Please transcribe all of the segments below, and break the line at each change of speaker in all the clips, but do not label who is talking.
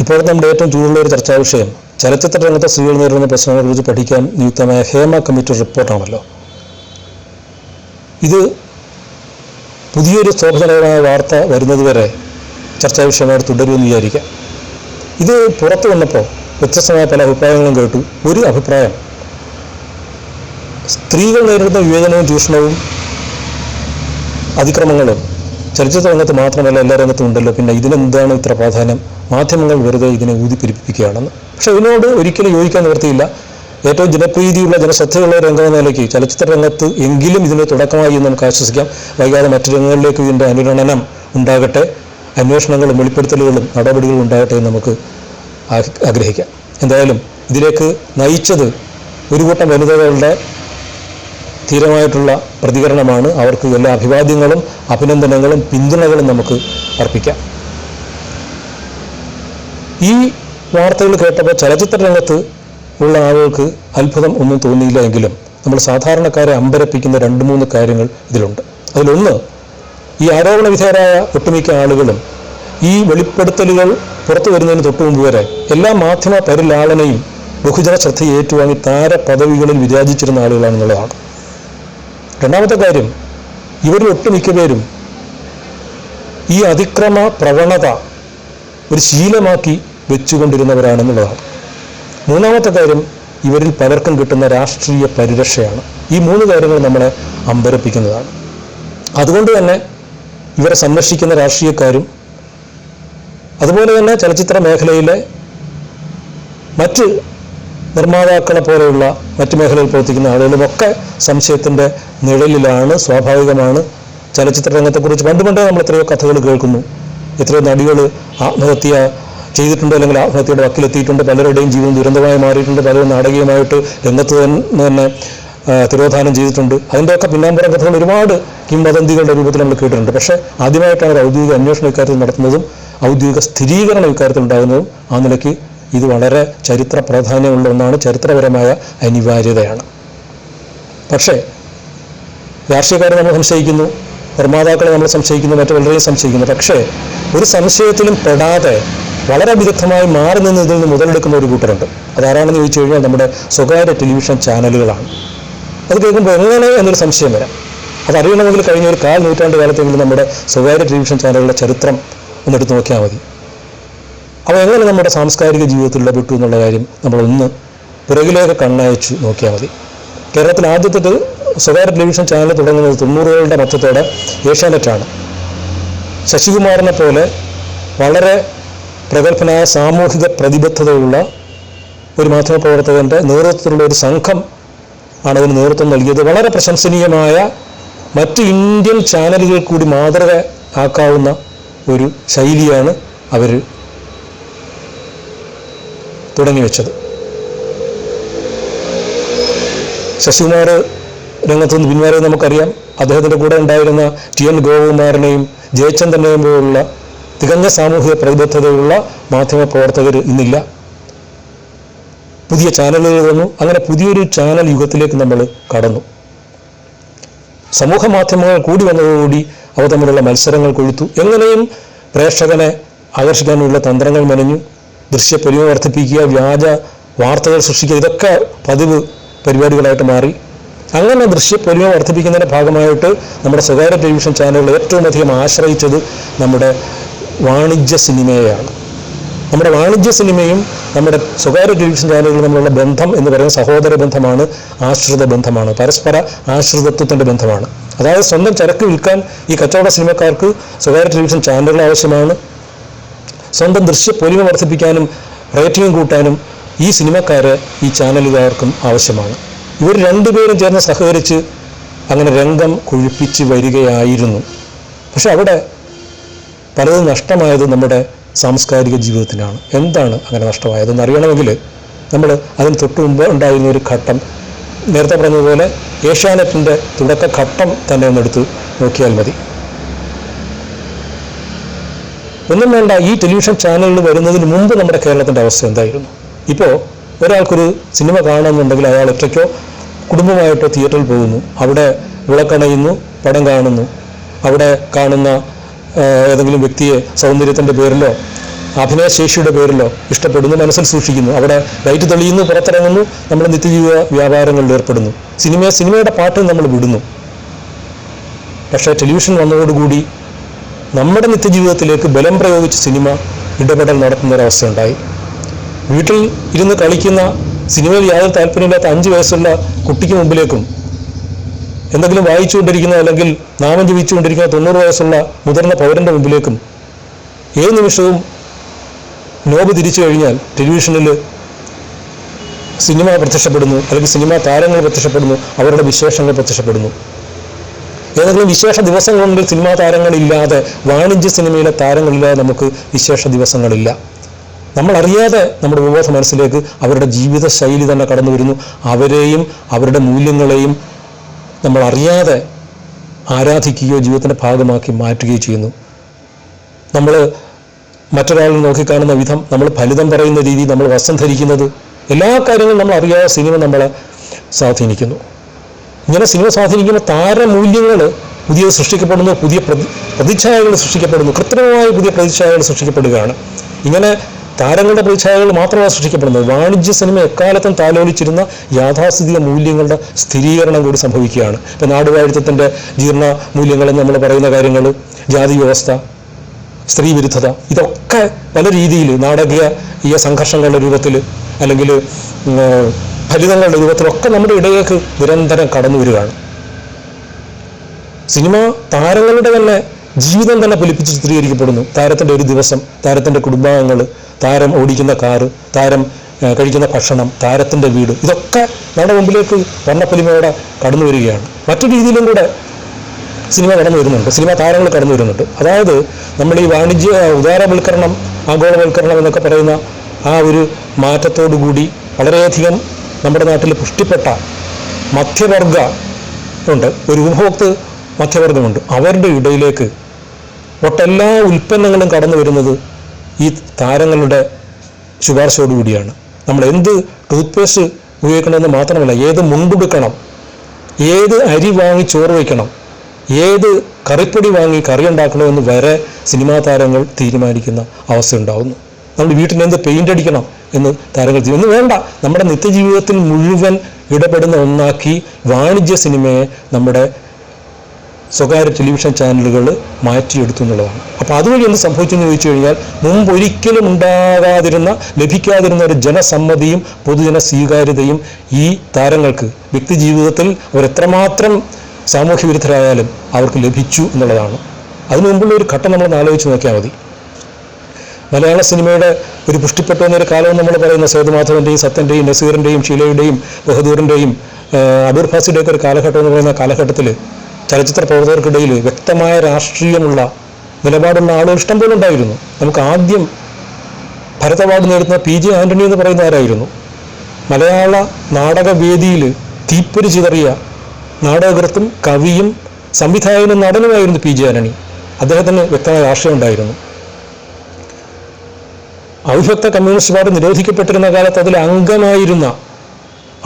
ഇപ്പോഴത്തെ നമ്മുടെ ഏറ്റവും ചൂടുള്ള ഒരു ചർച്ചാ വിഷയം ചലച്ചിത്ര രംഗത്തെ സ്ത്രീകൾ നേരിടുന്ന പ്രശ്നങ്ങളെക്കുറിച്ച് പഠിക്കാൻ നിയുക്തമായ ഹേമ കമ്മിറ്റി റിപ്പോർട്ടാണല്ലോ. ഇത് പുതിയൊരു ശോഭനകരമായ വാർത്ത വരുന്നതുവരെ ചർച്ചാ വിഷയമായിട്ട് തുടരുമെന്ന് വിചാരിക്കാം. ഇത് പുറത്തു വന്നപ്പോൾ വ്യത്യസ്തമായ പല അഭിപ്രായങ്ങളും കേട്ടു. ഒരു അഭിപ്രായം സ്ത്രീകൾ നേരിടുന്ന വിവേചനവും ചൂഷണവും അതിക്രമങ്ങളും ചലച്ചിത്ര രംഗത്ത് മാത്രമല്ല എല്ലാ രംഗത്തും ഉണ്ടല്ലോ. പിന്നെ ഇതിനെന്താണ് ഇത്ര പ്രാധാന്യം? മാധ്യമങ്ങൾ വെറുതെ ഇതിനെ ഊതിപ്പെരിപ്പിക്കുകയാണെന്ന്. പക്ഷേ ഇതിനോട് ഒരിക്കലും യോജിക്കാൻ നിവൃത്തിയില്ല. ഏറ്റവും ജനപ്രീതിയുള്ള ജനശ്രദ്ധയുള്ള രംഗം എന്ന നിലയ്ക്ക് ചലച്ചിത്ര രംഗത്ത് എങ്കിലും ഇതിന് തുടക്കമായി എന്ന് നമുക്ക് ആശ്വസിക്കാം. വൈകാതെ മറ്റു രംഗങ്ങളിലേക്ക് ഇതിന്റെ അനുരണനം ഉണ്ടാകട്ടെ. അന്വേഷണങ്ങളും വെളിപ്പെടുത്തലുകളും നടപടികളും ഉണ്ടാകട്ടെ എന്ന് നമുക്ക് ആഗ്രഹിക്കാം. എന്തായാലും ഇതിലേക്ക് നയിച്ചത് ഒരു കൂട്ടം വനിതകളുടെ ധീരമായിട്ടുള്ള പ്രതികരണമാണ്. അവർക്ക് എല്ലാ അഭിവാദ്യങ്ങളും അഭിനന്ദനങ്ങളും പിന്തുണകളും നമുക്ക് അർപ്പിക്കാം. ഈ വാർത്തകൾ കേട്ടപ്പോൾ ചലച്ചിത്ര രംഗത്ത് ഉള്ള ആളുകൾക്ക് അത്ഭുതം ഒന്നും തോന്നിയില്ല എങ്കിലും നമ്മൾ സാധാരണക്കാരെ അമ്പരപ്പിക്കുന്ന രണ്ട് മൂന്ന് കാര്യങ്ങൾ ഇതിലുണ്ട്. അതിലൊന്ന് ഈ ആരോപണ വിധേയരായ ഒട്ടുമിക്ക ആളുകളും ഈ വെളിപ്പെടുത്തലുകൾ പുറത്തു വരുന്നതിന് തൊട്ടു മുമ്പ് വരെ എല്ലാ മാധ്യമ പരിലാളനയും ബഹുജന ശ്രദ്ധ ഏറ്റുവാങ്ങി താര പദവികളിൽ വിരാജിച്ചിരുന്ന ആളുകളാണെന്നുള്ളതാണ്. രണ്ടാമത്തെ കാര്യം ഇവരിൽ ഒട്ടുമിക്ക പേരും ഈ അതിക്രമ പ്രവണത ഒരു ശീലമാക്കി വെച്ചുകൊണ്ടിരുന്നവരാണെന്നുള്ളതാണ്. മൂന്നാമത്തെ കാര്യം ഇവരിൽ പലർക്കും കിട്ടുന്ന രാഷ്ട്രീയ പരിരക്ഷയാണ്. ഈ മൂന്ന് കാര്യങ്ങൾ നമ്മളെ അമ്പരപ്പിക്കുന്നതാണ്. അതുകൊണ്ട് തന്നെ ഇവരെ സംരക്ഷിക്കുന്ന രാഷ്ട്രീയക്കാരും അതുപോലെ തന്നെ ചലച്ചിത്ര മേഖലയിലെ മറ്റ് നിർമ്മാതാക്കളെ പോലെയുള്ള മറ്റ് മേഖലയിൽ പ്രവർത്തിക്കുന്ന ആളുകളുമൊക്കെ സംശയത്തിന്റെ നിഴലിലാണ് സ്വാഭാവികമാണ്. ചലച്ചിത്ര രംഗത്തെക്കുറിച്ച് പണ്ട് പണ്ടേ നമ്മൾ എത്രയോ കഥകൾ കേൾക്കുന്നു. എത്രയോ നടികൾ ആത്മഹത്യ ചെയ്തിട്ടുണ്ട് അല്ലെങ്കിൽ ആത്മഹത്യയുടെ വക്കിലെത്തിയിട്ടുണ്ട്. പലരുടെയും ജീവിതം ദുരന്തമായി മാറിയിട്ടുണ്ട്. പലരും നാടകീയമായിട്ട് രംഗത്ത് തന്നെ തിരോധാനം ചെയ്തിട്ടുണ്ട്. അതിന്റെയൊക്കെ പിന്നാമ്പുറം കഥകൾ ഒരുപാട് കിംവദന്തികളുടെ രൂപത്തിൽ നമ്മൾ കേട്ടിട്ടുണ്ട്. പക്ഷേ ആദ്യമായിട്ടാണ് ഒരു ഔദ്യോഗിക അന്വേഷണം ഇക്കാര്യത്തിൽ നടത്തുന്നതും ഔദ്യോഗിക സ്ഥിരീകരണം ഇക്കാര്യത്തിൽ ഉണ്ടാകുന്നതും ആ നിലയ്ക്ക് ഇത് വളരെ ചരിത്ര പ്രാധാന്യമുള്ള ഒന്നാണ്. ചരിത്രപരമായ അനിവാര്യതയാണ്. പക്ഷേ രാഷ്ട്രീയക്കാരെ നമ്മൾ സംശയിക്കുന്നു നിർമ്മാതാക്കളെ നമ്മൾ സംശയിക്കുന്നു മറ്റു പലരെയും സംശയിക്കുന്നു. പക്ഷേ ഒരു സംശയത്തിലും പെടാതെ വളരെ വിദഗ്ധമായി മാറി നിന്ന് ഇതിൽ നിന്ന് മുതലെടുക്കുന്ന ഒരു കൂട്ടരുണ്ട്. അതാരാണെന്ന് ചോദിച്ചു കഴിഞ്ഞാൽ നമ്മുടെ സ്വകാര്യ ടെലിവിഷൻ ചാനലുകളാണ്. അത് കേൾക്കുമ്പോൾ എങ്ങനെ എന്നൊരു സംശയം വരാം. അതറിയണമെങ്കിൽ കഴിഞ്ഞ ഒരു കാൽ നൂറ്റാണ്ട് കാലത്തെങ്കിലും നമ്മുടെ സ്വകാര്യ ടെലിവിഷൻ ചാനലുകളുടെ ചരിത്രം ഒന്നെടുത്ത് നോക്കിയാൽ മതി. അവ എങ്ങനെ നമ്മുടെ സാംസ്കാരിക ജീവിതത്തിൽ ഇടപെട്ടു എന്നുള്ള കാര്യം നമ്മളൊന്ന് പിറകിലേക്ക് കണ്ണയച്ചു നോക്കിയാൽ മതി. കേരളത്തിൽ ആദ്യത്തെ സ്വകാര്യ ടെലിവിഷൻ ചാനൽ തുടങ്ങുന്നത് തൊണ്ണൂറുകളുടെ മധ്യത്തോടെ ഏഷ്യാനെറ്റാണ്. ശശികുമാറിനെ പോലെ വളരെ പ്രഗത്ഭനായ സാമൂഹിക പ്രതിബദ്ധതയുള്ള ഒരു മാധ്യമപ്രവർത്തകന്റെ നേതൃത്വത്തിലുള്ള ഒരു സംഘം ആണ് അതിന് നേതൃത്വം നൽകിയത്. വളരെ പ്രശംസനീയമായ മറ്റ് ഇന്ത്യൻ ചാനലുകൾ കൂടി മാതൃക ആക്കാവുന്ന ഒരു ശൈലിയാണ് അവർ തുടങ്ങി വെച്ചത്. ശശികുമാർ രംഗത്ത് നിന്ന് പിന്മാറിയത് നമുക്കറിയാം. അദ്ദേഹത്തിന്റെ കൂടെ ഉണ്ടായിരുന്ന ടി എൻ ഗോപകുമാരനെയും ജയചന്ദ്രനെയും പോലുള്ള തികഞ്ഞ സാമൂഹിക പ്രതിബദ്ധതയുള്ള മാധ്യമ പ്രവർത്തകർ ഇന്നില്ല. പുതിയ ചാനലുകൾ വന്നു. അങ്ങനെ പുതിയൊരു ചാനൽ യുഗത്തിലേക്ക് നമ്മൾ കടന്നു. സമൂഹ മാധ്യമങ്ങൾ കൂടി വന്നതോടുകൂടി അവ തമ്മിലുള്ള മത്സരങ്ങൾ കൊഴുത്തു. എങ്ങനെയും പ്രേക്ഷകനെ ആകർഷിക്കാനുള്ള തന്ത്രങ്ങൾ മെനഞ്ഞു. ദൃശ്യപരിമ വർദ്ധിപ്പിക്കുക വ്യാജ വാർത്തകൾ സൃഷ്ടിക്കുക ഇതൊക്കെ പതിവ് പരിപാടികളായിട്ട് മാറി. അങ്ങനെ ദൃശ്യപരിമ വർദ്ധിപ്പിക്കുന്നതിന്റെ ഭാഗമായിട്ട് നമ്മുടെ സ്വകാര്യ ടെലിവിഷൻ ചാനലുകൾ ഏറ്റവും അധികം ആശ്രയിച്ചത് നമ്മുടെ വാണിജ്യ സിനിമയെയാണ്. നമ്മുടെ വാണിജ്യ സിനിമയും നമ്മുടെ സ്വകാര്യ ടെലിവിഷൻ ചാനലുകളും തമ്മിലുള്ള ബന്ധം എന്ന് പറയുന്ന സഹോദര ബന്ധമാണ് ആശ്രിത ബന്ധമാണ് പരസ്പര ആശ്രിതത്വത്തിന്റെ ബന്ധമാണ്. അതായത് സ്വന്തം ചരക്ക് വിൽക്കാൻ ഈ കച്ചവട സിനിമക്കാർക്ക് സ്വകാര്യ ടെലിവിഷൻ ചാനലുകൾ ആവശ്യമാണ്. സ്വന്തം ദൃശ്യ പൊലിമ വർദ്ധിപ്പിക്കാനും റേറ്റിംഗ് കൂട്ടാനും ഈ സിനിമക്കാര് ഈ ചാനലുകാർക്കും ആവശ്യമാണ്. ഇവർ രണ്ടുപേരും ചേർന്ന് സഹകരിച്ച് അങ്ങനെ രംഗം കുഴിപ്പിച്ച് വരികയായിരുന്നു. പക്ഷെ അവിടെ പലതും നഷ്ടമായത് നമ്മുടെ സാംസ്കാരിക ജീവിതത്തിനാണ് എന്താണ് അങ്ങനെ നഷ്ടമായതെന്ന് അറിയണമെങ്കിൽ നമ്മൾ അതിന് തൊട്ട് മുമ്പ് ഉണ്ടായിരുന്ന ഒരു ഘട്ടം നേരത്തെ പറഞ്ഞതുപോലെ ഏഷ്യാനെറ്റിന്റെ തുടക്കഘട്ടം തന്നെ ഒന്നെടുത്ത് നോക്കിയാൽ മതി. ഒന്നും വേണ്ട ഈ ടെലിവിഷൻ ചാനലിൽ വരുന്നതിന് മുമ്പ് നമ്മുടെ കേരളത്തിന്റെ അവസ്ഥ എന്തായിരുന്നു? ഇപ്പോൾ ഒരാൾക്കൊരു സിനിമ കാണണമെന്നുണ്ടെങ്കിൽ അയാൾ ഒറ്റയ്ക്കോ കുടുംബമായിട്ടോ തിയേറ്ററിൽ പോകുന്നു. അവിടെ വിളക്കണയുന്നു പടം കാണുന്നു. അവിടെ കാണുന്ന ഏതെങ്കിലും വ്യക്തിയെ സൗന്ദര്യത്തിന്റെ പേരിലോ അഭിനയശേഷിയുടെ പേരിലോ ഇഷ്ടപ്പെടുന്നു മനസ്സിൽ സൂക്ഷിക്കുന്നു. അവിടെ ലൈറ്റ് തെളിയുന്നു പുറത്തിറങ്ങുന്നു നമ്മൾ നിത്യജീവിത വ്യാപാരങ്ങളിൽ ഏർപ്പെടുന്നു. സിനിമ സിനിമയുടെ പാട്ട് നമ്മൾ വിടുന്നു. പക്ഷേ ടെലിവിഷൻ വന്നതോടുകൂടി നമ്മുടെ നിത്യജീവിതത്തിലേക്ക് ബലം പ്രയോഗിച്ച് സിനിമ ഇടപെടൽ നടത്തുന്ന ഒരവസ്ഥ ഉണ്ടായി വീട്ടിൽ ഇരുന്ന് കളിക്കുന്ന സിനിമയിൽ യാതൊരു താല്പര്യമില്ലാത്ത അഞ്ച് വയസ്സുള്ള കുട്ടിക്ക് മുമ്പിലേക്കും എന്തെങ്കിലും വായിച്ചുകൊണ്ടിരിക്കുന്ന അല്ലെങ്കിൽ നാമം ജപിച്ചുകൊണ്ടിരിക്കുന്ന തൊണ്ണൂറ് വയസ്സുള്ള മുതിർന്ന പൗരന്റെ മുമ്പിലേക്കും ഏത് നിമിഷവും നോബ് തിരിച്ചു കഴിഞ്ഞാൽ ടെലിവിഷനിൽ സിനിമ പ്രത്യക്ഷപ്പെടുന്നു അല്ലെങ്കിൽ സിനിമാ താരങ്ങൾ പ്രത്യക്ഷപ്പെടുന്നു അവരുടെ വിശേഷങ്ങൾ പ്രത്യക്ഷപ്പെടുന്നു. ഏതെങ്കിലും വിശേഷ ദിവസങ്ങളുണ്ടെങ്കിൽ സിനിമാ താരങ്ങളില്ലാതെ വാണിജ്യ സിനിമയിലെ താരങ്ങളില്ലാതെ നമുക്ക് വിശേഷ ദിവസങ്ങളില്ല. നമ്മളറിയാതെ നമ്മുടെ ഉപബോധ മനസ്സിലേക്ക് അവരുടെ ജീവിത ശൈലി തന്നെ കടന്നു വരുന്നു. അവരെയും അവരുടെ മൂല്യങ്ങളെയും നമ്മൾ അറിയാതെ ആരാധിക്കുകയോ ജീവിതത്തിന്റെ ഭാഗമാക്കി മാറ്റുകയോ ചെയ്യുന്നു. നമ്മൾ മറ്റൊരാളിൽ നോക്കിക്കാണുന്ന വിധം നമ്മൾ ഫലിതം പറയുന്ന രീതി നമ്മൾ വസ്ത്രം ധരിക്കുന്നത് എല്ലാ കാര്യങ്ങളും നമ്മൾ അറിയാതെ സിനിമ നമ്മളെ സ്വാധീനിക്കുന്നു. ഇങ്ങനെ സിനിമ സ്വാധീനിക്കുന്ന താരമൂല്യങ്ങൾ പുതിയ സൃഷ്ടിക്കപ്പെടുന്നു പുതിയ പ്രതി പ്രതിച്ഛായകൾ സൃഷ്ടിക്കപ്പെടുന്നു കൃത്രിമമായ പുതിയ പ്രതിച്ഛായകൾ സൃഷ്ടിക്കപ്പെടുകയാണ്. ഇങ്ങനെ താരങ്ങളുടെ പ്രതിച്ഛായകൾ മാത്രമാണ് സൃഷ്ടിക്കപ്പെടുന്നത്. വാണിജ്യ സിനിമ എക്കാലത്തും താലോലിച്ചിരുന്ന യാഥാസ്ഥിതിക മൂല്യങ്ങളുടെ സ്ഥിരീകരണം കൂടി സംഭവിക്കുകയാണ്. ഇപ്പം നാടുവാഴിത്തത്തിന്റെ ജീർണ മൂല്യങ്ങളെന്ന് നമ്മൾ പറയുന്ന കാര്യങ്ങൾ ജാതി വ്യവസ്ഥ സ്ത്രീ വിരുദ്ധത ഇതൊക്കെ പല രീതിയിൽ നാടകീയ ഈ സംഘർഷങ്ങളുടെ രൂപത്തിൽ അല്ലെങ്കിൽ ഫലിതങ്ങളുടെ രൂപത്തിലൊക്കെ നമ്മുടെ ഇടയിലേക്ക് നിരന്തരം കടന്നു വരികയാണ്. സിനിമ താരങ്ങളുടെ തന്നെ ജീവിതം തന്നെ പൊലിപ്പിച്ച് ചിത്രീകരിക്കപ്പെടുന്നു. താരത്തിന്റെ ഒരു ദിവസം താരത്തിന്റെ കുടുംബാംഗങ്ങൾ താരം ഓടിക്കുന്ന കാറ് താരം കഴിക്കുന്ന ഭക്ഷണം താരത്തിന്റെ വീട് ഇതൊക്കെ നമ്മുടെ മുമ്പിലേക്ക് വർണപ്പൊലിമയോടെ കടന്നു വരികയാണ്. മറ്റു രീതിയിലും കൂടെ സിനിമ കടന്നു വരുന്നുണ്ട്. സിനിമ താരങ്ങൾ കടന്നു വരുന്നുണ്ട്. അതായത് നമ്മൾ ഈ വാണിജ്യ ഉദാരവൽക്കരണം ആഗോളവൽക്കരണം എന്നൊക്കെ പറയുന്ന ആ ഒരു മാറ്റത്തോടു കൂടി വളരെയധികം നമ്മുടെ നാട്ടിൽ പുഷ്ടിപ്പെട്ട മധ്യവർഗ ഉണ്ട്. ഒരു ഉപഭോക്തൃ മധ്യവർഗമുണ്ട്. അവരുടെ ഇടയിലേക്ക് ഒട്ടെല്ലാ ഉൽപ്പന്നങ്ങളും കടന്നു വരുന്നത് ഈ താരങ്ങളുടെ ശുപാർശയോടുകൂടിയാണ് നമ്മൾ എന്ത് ടൂത്ത് പേസ്റ്റ് ഉപയോഗിക്കണമെന്ന് മാത്രമല്ല ഏത് മുണ്ടുടുക്കണം ഏത് അരി വാങ്ങി ചോറ് വയ്ക്കണം ഏത് കറിപ്പൊടി വാങ്ങി കറി ഉണ്ടാക്കണമെന്ന് വരെ സിനിമാ താരങ്ങൾ തീരുമാനിക്കുന്ന അവസ്ഥ ഉണ്ടാകുന്നു നമ്മൾ വീട്ടിൽ എന്ത് പെയിന്റ് അടിക്കണം എന്ന് താരങ്ങൾ ഒന്നും വേണ്ട. നമ്മുടെ നിത്യജീവിതത്തിൽ മുഴുവൻ ഇടപെടുന്ന ഒന്നാക്കി വാണിജ്യ സിനിമയെ നമ്മുടെ സ്വകാര്യ ടെലിവിഷൻ ചാനലുകൾ മാറ്റിയെടുത്തു എന്നുള്ളതാണ്. അപ്പോൾ അതുവഴി എന്ത് സംഭവിച്ചെന്ന് ചോദിച്ചു കഴിഞ്ഞാൽ മുമ്പ് ഒരിക്കലും ഉണ്ടാകാതിരുന്ന ലഭിക്കാതിരുന്ന ഒരു ജനസമ്മതിയും പൊതുജന സ്വീകാര്യതയും ഈ താരങ്ങൾക്ക് വ്യക്തി ജീവിതത്തിൽ അവരെത്രമാത്രം സാമൂഹ്യ വിരുദ്ധരായാലും അവർക്ക് ലഭിച്ചു എന്നുള്ളതാണ്. അതിനു മുമ്പുള്ള ഒരു ഘട്ടം നമ്മൾ ആലോചിച്ച് നോക്കിയാൽ മതി. മലയാള സിനിമയുടെ ഒരു പുഷ്ടിപ്പെട്ടു എന്നൊരു കാലം നമ്മൾ പറയുന്ന സേതുമാധവന്റെയും സത്യന്റെയും നസീറിന്റെയും ഷീലയുടെയും ബഹദൂറിന്റെയും അടൂർ ഫാസിയുടെയൊക്കെ ഒരു കാലഘട്ടം എന്ന് പറയുന്ന കാലഘട്ടത്തിൽ ചലച്ചിത്ര പ്രവർത്തകർക്കിടയിൽ വ്യക്തമായ രാഷ്ട്രീയമുള്ള നിലപാടുള്ള ആളുകൾ ഇഷ്ടംപോലെ ഉണ്ടായിരുന്നു. നമുക്ക് ആദ്യം ഭരത് അവാർഡ് നേടുന്ന പി ജെ ആന്റണി എന്ന് പറയുന്ന ആരായിരുന്നു? മലയാള നാടകവേദിയിൽ തീപ്പൊരി ചിതറിയ നാടകകൃത്തും കവിയും സംവിധായകനും നടനുമായിരുന്നു പി ജെ ആന്റണി അദ്ദേഹത്തിന് വ്യക്തമായ രാഷ്ട്രീയം ഉണ്ടായിരുന്നു അവിഭക്ത കമ്മ്യൂണിസ്റ്റ് പാർട്ടി നിരോധിക്കപ്പെട്ടിരുന്ന കാലത്ത് അതിൽ അംഗമായിരുന്ന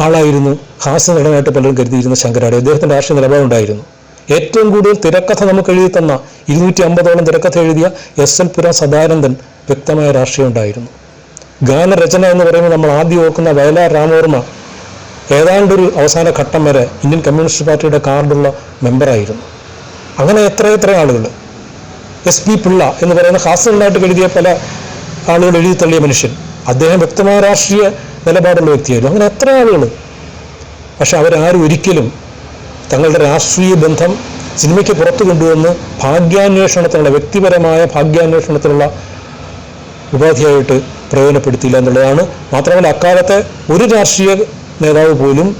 ആളായിരുന്നു ഹാസ്യ നടനായിട്ട് പലരും കരുതിയിരുന്ന ശങ്കരാടി അദ്ദേഹത്തിന്റെ രാഷ്ട്രീയ നിലപാടുണ്ടായിരുന്നു ഏറ്റവും കൂടുതൽ തിരക്കഥ നമുക്ക് എഴുതി തന്ന ഇരുന്നൂറ്റി അമ്പതോളം തിരക്കഥ എഴുതിയ എസ് എൽ പുര സദാനന്ദൻ വ്യക്തമായ രാഷ്ട്രീയം ഉണ്ടായിരുന്നു. ഗാനരചന എന്ന് പറയുമ്പോൾ നമ്മൾ ആദ്യം ഓർക്കുന്ന വയലാർ രാമവർമ്മ ഏതാണ്ടൊരു അവസാന ഘട്ടം വരെ ഇന്ത്യൻ കമ്മ്യൂണിസ്റ്റ് പാർട്ടിയുടെ കാർഡുള്ള മെമ്പറായിരുന്നു. അങ്ങനെ എത്ര എത്ര ആളുകൾ. എസ് പി പിള്ള എന്ന് പറയുന്ന ഹാസ്യങ്ങളായിട്ട് എഴുതിയ പല ആളുകൾ എഴുതി തള്ളിയ മനുഷ്യൻ. അദ്ദേഹം വ്യക്തമായ രാഷ്ട്രീയ നിലപാടുള്ള വ്യക്തിയായിരുന്നു. അങ്ങനെ എത്ര ആളുകൾ പക്ഷെ അവരാരും ഒരിക്കലും തങ്ങളുടെ രാഷ്ട്രീയ ബന്ധം സിനിമയ്ക്ക് പുറത്തു കൊണ്ടുവന്ന് ഭാഗ്യാന്വേഷണത്തിനുള്ള വ്യക്തിപരമായ ഭാഗ്യാന്വേഷണത്തിനുള്ള ഉപാധിയായിട്ട് പ്രയോജനപ്പെടുത്തിയില്ല എന്നുള്ളതാണ്. മാത്രമല്ല അക്കാലത്തെ ഒരു രാഷ്ട്രീയ നേതാവ് പോലും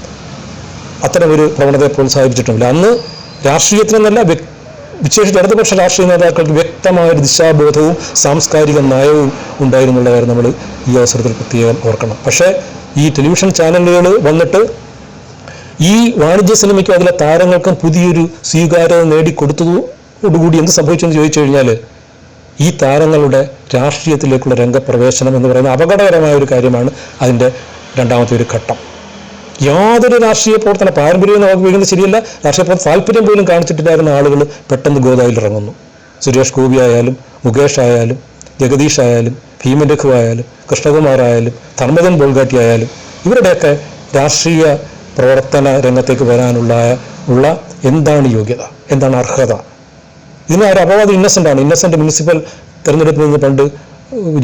അത്തരമൊരു പ്രവണതയെ പ്രോത്സാഹിപ്പിച്ചിട്ടുമില്ല. അന്ന് രാഷ്ട്രീയത്തിനെന്നല്ല വ്യക്- വിശേഷിച്ച് ഇടതുപക്ഷ രാഷ്ട്രീയ നേതാക്കൾക്ക് വ്യക്തമായ ഒരു ദിശാബോധവും സാംസ്കാരിക നയവും ഉണ്ടായിരുന്നുള്ള കാര്യം നമ്മൾ ഈ അവസരത്തിൽ പ്രത്യേകം ഓർക്കണം. പക്ഷേ ഈ ടെലിവിഷൻ ചാനലുകൾ വന്നിട്ട് ഈ വാണിജ്യ സിനിമയ്ക്കും അതിലെ താരങ്ങൾക്കും പുതിയൊരു സ്വീകാര്യത നേടിക്കൊടുത്തതോടുകൂടി എന്ത് സംഭവിച്ചെന്ന് ചോദിച്ചു കഴിഞ്ഞാൽ ഈ താരങ്ങളുടെ രാഷ്ട്രീയത്തിലേക്കുള്ള രംഗപ്രവേശനം എന്ന് പറയുന്ന അപകടകരമായ ഒരു കാര്യമാണ് അതിന്റെ രണ്ടാമത്തെ ഒരു ഘട്ടം. യാതൊരു രാഷ്ട്രീയ പ്രവർത്തന പാരമ്പര്യം എന്ന് വീഴുന്നത് ശരിയല്ല. രാഷ്ട്രീയ പ്രവർത്തന താല്പര്യം പോലും കാണിച്ചിട്ടില്ലായിരുന്ന ആളുകൾ പെട്ടെന്ന് ഗോദായിൽ ഇറങ്ങുന്നു സുരേഷ് ഗോപി ആയാലും മുകേഷ് ആയാലും ജഗദീഷ് ആയാലും ഭീമൻ രഘു ആയാലും കൃഷ്ണകുമാറായാലും ധർമ്മജൻ ബോൾഗാട്ടി ആയാലും ഇവരുടെയൊക്കെ രാഷ്ട്രീയ പ്രവർത്തന രംഗത്തേക്ക് വരാനുള്ള ഉള്ള എന്താണ് യോഗ്യത? എന്താണ് അർഹത? ഇതിന് ഒരു അപവാദം ഇന്നസെന്റ് ആണ്. ഇന്നസെന്റ് മുനിസിപ്പൽ തെരഞ്ഞെടുപ്പിൽ നിന്ന് പണ്ട്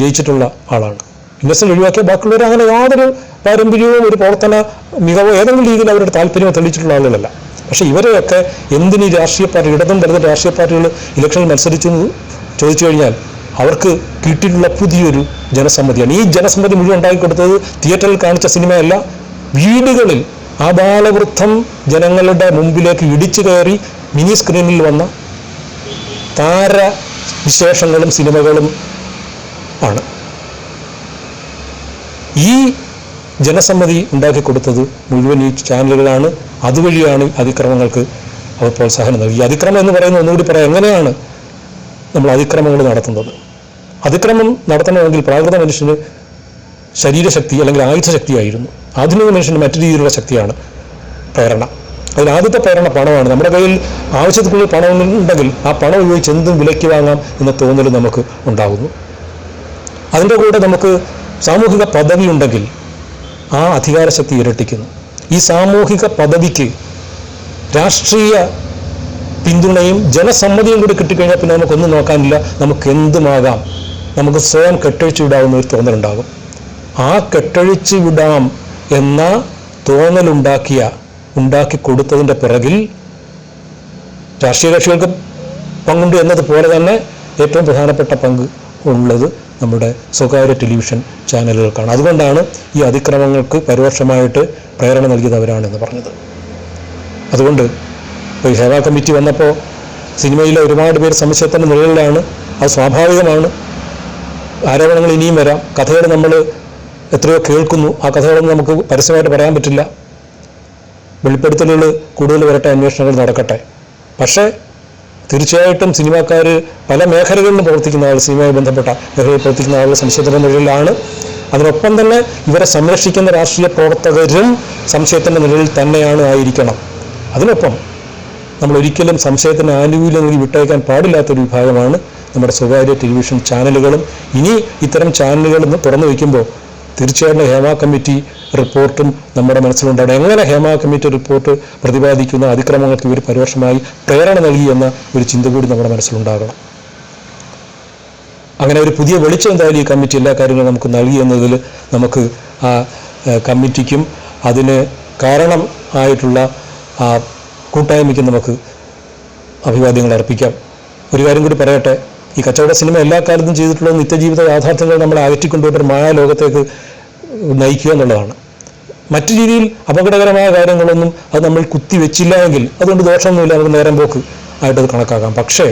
ജയിച്ചിട്ടുള്ള ആളാണ്. ഇന്നസെന്റ് ഒഴിവാക്കിയ ബാക്കിയുള്ളവർ അങ്ങനെ യാതൊരു പാരമ്പര്യവും ഒരു പ്രവർത്തന മികവോ ഏതെങ്കിലും രീതിയിൽ അവരുടെ താല്പര്യമോ തെളിയിച്ചിട്ടുള്ള ആളുകളല്ല. പക്ഷേ ഇവരെയൊക്കെ എന്തിന് രാഷ്ട്രീയ പാർട്ടി ഇടതും വലതും രാഷ്ട്രീയ പാർട്ടികൾ ഇലക്ഷനിൽ മത്സരിച്ചു ചോദിച്ചു കഴിഞ്ഞാൽ അവർക്ക് കിട്ടിയിട്ടുള്ള പുതിയൊരു ജനസമ്മതിയാണ്. ഈ ജനസമ്മതി മുഴുവൻ ഉണ്ടാക്കിക്കൊടുത്തത് തിയേറ്ററിൽ കാണിച്ച സിനിമയല്ല വീടുകളിൽ ആ ബാലവൃദ്ധം ജനങ്ങളുടെ മുമ്പിലേക്ക് ഇടിച്ചു കയറി മിനി സ്ക്രീനിൽ വന്ന താര വിശേഷങ്ങളും സിനിമകളും ആണ്. ഈ ജനസമ്മതി ഉണ്ടാക്കി കൊടുത്തത് മുഴുവൻ ഈ ചാനലുകളാണ്. അതുവഴിയാണ് അതിക്രമങ്ങൾക്ക് അവർ പ്രോത്സാഹനം നൽകി. അതിക്രമം എന്ന് പറയുന്നത് ഒന്നുകൂടി പറയാം. എങ്ങനെയാണ് നമ്മൾ അതിക്രമങ്ങൾ നടത്തുന്നത്? അതിക്രമം നടത്തണമെങ്കിൽ പ്രാകൃത മനുഷ്യന് ശരീരശക്തി അല്ലെങ്കിൽ ആയുധശക്തിയായിരുന്നു. ആധുനിക മനുഷ്യന് മറ്റു രീതിയിലുള്ള ശക്തിയാണ് പ്രേരണ. അതിൽ ആദ്യത്തെ പ്രേരണ പണമാണ്. നമ്മുടെ കയ്യിൽ ആവശ്യത്തിനുള്ള പണം ഉണ്ടെങ്കിൽ ആ പണം ഉപയോഗിച്ച് എന്തും വിലയ്ക്ക് വാങ്ങാം എന്ന തോന്നൽ നമുക്ക് ഉണ്ടാകുന്നു. അതിന്റെ കൂടെ നമുക്ക് സാമൂഹിക പദവി ഉണ്ടെങ്കിൽ ആ അധികാരശക്തി ഇരട്ടിക്കുന്നു. ഈ സാമൂഹിക പദവിക്ക് രാഷ്ട്രീയ പിന്തുണയും ജനസമ്മതിയും കൂടി കിട്ടിക്കഴിഞ്ഞാൽ പിന്നെ നമുക്കൊന്നും നോക്കാനില്ല. നമുക്ക് എന്തുമാകാം നമുക്ക് സ്വയം കെട്ടഴിച്ചു വിടാവുന്ന ഒരു തോന്നലുണ്ടാകും. ആ കെട്ടഴിച്ചു വിടാം എന്ന തോന്നലുണ്ടാക്കിയ ഉണ്ടാക്കി കൊടുത്തതിന്റെ പിറകിൽ രാഷ്ട്രീയ കക്ഷികൾക്ക് പങ്കുണ്ട് എന്നതുപോലെ തന്നെ ഏറ്റവും പ്രധാനപ്പെട്ട പങ്ക് ഉള്ളത് നമ്മുടെ സ്വകാര്യ ടെലിവിഷൻ ചാനലുകൾക്കാണ്. അതുകൊണ്ടാണ് ഈ അതിക്രമങ്ങൾക്ക് പരോക്ഷമായിട്ട് പ്രേരണ നൽകിയതവരാണെന്ന് പറഞ്ഞത്. അതുകൊണ്ട് ഇപ്പോൾ ഈ സേവാ കമ്മിറ്റി വന്നപ്പോൾ സിനിമയിലെ ഒരുപാട് പേർ സംശയത്തിന്റെ നിലയിലാണ് അത് സ്വാഭാവികമാണ്. ആരോപണങ്ങൾ ഇനിയും വരാം. കഥകൾ നമ്മൾ എത്രയോ കേൾക്കുന്നു. ആ കഥകളൊന്നും നമുക്ക് പരസ്യമായിട്ട് പറയാൻ പറ്റില്ല. വെളിപ്പെടുത്തലുകൾ കൂടുതൽ വരട്ടെ അന്വേഷണങ്ങൾ നടക്കട്ടെ. പക്ഷേ തീർച്ചയായിട്ടും സിനിമാക്കാർ പല മേഖലകളിലും പ്രവർത്തിക്കുന്ന ആൾ സിനിമയുമായി ബന്ധപ്പെട്ട മേഖലയിൽ പ്രവർത്തിക്കുന്ന ആളുകൾ സംശയത്തിന്റെ നിഴലിലാണ് അതിനൊപ്പം തന്നെ ഇവരെ സംരക്ഷിക്കുന്ന രാഷ്ട്രീയ പ്രവർത്തകരും സംശയത്തിന്റെ നിഴലിൽ തന്നെയാണ് ആയിരിക്കണം. അതിനൊപ്പം നമ്മൾ ഒരിക്കലും സംശയത്തിന് ആനുകൂല്യം നൽകി വിട്ടയക്കാൻ പാടില്ലാത്തൊരു വിഭാഗമാണ് നമ്മുടെ സ്വകാര്യ ടെലിവിഷൻ ചാനലുകളും. ഇനി ഇത്തരം ചാനലുകൾ തുറന്നു വയ്ക്കുമ്പോൾ തീർച്ചയായിട്ടും ഹേമ കമ്മിറ്റി റിപ്പോർട്ടും നമ്മുടെ മനസ്സിലുണ്ടാവണം. എങ്ങനെ ഹേമ കമ്മിറ്റി റിപ്പോർട്ട് പ്രതിപാദിക്കുന്ന അതിക്രമങ്ങൾക്ക് ഇവർ പരോക്ഷമായി പ്രേരണ നൽകി എന്ന ഒരു ചിന്ത കൂടി നമ്മുടെ മനസ്സിലുണ്ടാകണം. അങ്ങനെ ഒരു പുതിയ വെളിച്ചം എന്തായാലും ഈ കമ്മിറ്റി എല്ലാ കാര്യങ്ങളും നമുക്ക് നൽകി എന്നതിൽ നമുക്ക് ആ കമ്മിറ്റിക്കും അതിന് കാരണം ആയിട്ടുള്ള ആ കൂട്ടായ്മയ്ക്കും നമുക്ക് അഭിവാദ്യങ്ങൾ അർപ്പിക്കാം. ഒരു കാര്യം കൂടി പറയട്ടെ. ഈ കച്ചവട സിനിമ എല്ലാ കാലത്തും ചെയ്തിട്ടുള്ള നിത്യജീവിത യാഥാർത്ഥ്യങ്ങൾ നമ്മളെ അകറ്റിക്കൊണ്ടുപോയിട്ട് ഒരു മായാലോകത്തേക്ക് നയിക്കുക എന്നുള്ളതാണ്. മറ്റു രീതിയിൽ അപകടകരമായ കാര്യങ്ങളൊന്നും അത് നമ്മൾ കുത്തിവെച്ചില്ല എങ്കിൽ അതുകൊണ്ട് ദോഷമൊന്നുമില്ല നമുക്ക് നേരം പോക്ക് ആയിട്ടത് കണക്കാക്കാം. പക്ഷേ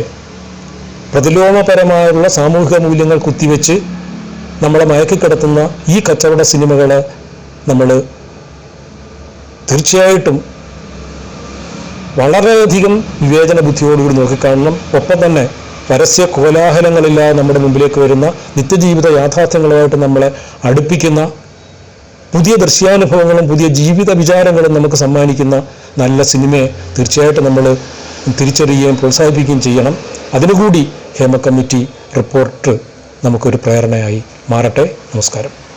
പ്രതിലോമപരമായുള്ള സാമൂഹിക മൂല്യങ്ങൾ കുത്തിവെച്ച് നമ്മളെ മയക്കിക്കിടത്തുന്ന ഈ കച്ചവട സിനിമകളെ നമ്മൾ തീർച്ചയായിട്ടും വളരെയധികം വിവേചന ബുദ്ധിയോടുകൂടി നോക്കിക്കാണണം. ഒപ്പം തന്നെ പരസ്യ കോലാഹലങ്ങളില്ലാതെ നമ്മുടെ മുമ്പിലേക്ക് വരുന്ന നിത്യജീവിത യാഥാർത്ഥ്യങ്ങളുമായിട്ട് നമ്മളെ അടുപ്പിക്കുന്ന പുതിയ ദൃശ്യാനുഭവങ്ങളും പുതിയ ജീവിത വിചാരങ്ങളും നമുക്ക് സമ്മാനിക്കുന്ന നല്ല സിനിമയെ തീർച്ചയായിട്ടും നമ്മൾ തിരിച്ചറിയുകയും പ്രോത്സാഹിപ്പിക്കുകയും ചെയ്യണം. അതിനുകൂടി ഹേമ കമ്മിറ്റി റിപ്പോർട്ട് നമുക്കൊരു പ്രേരണയായി മാറട്ടെ. നമസ്കാരം.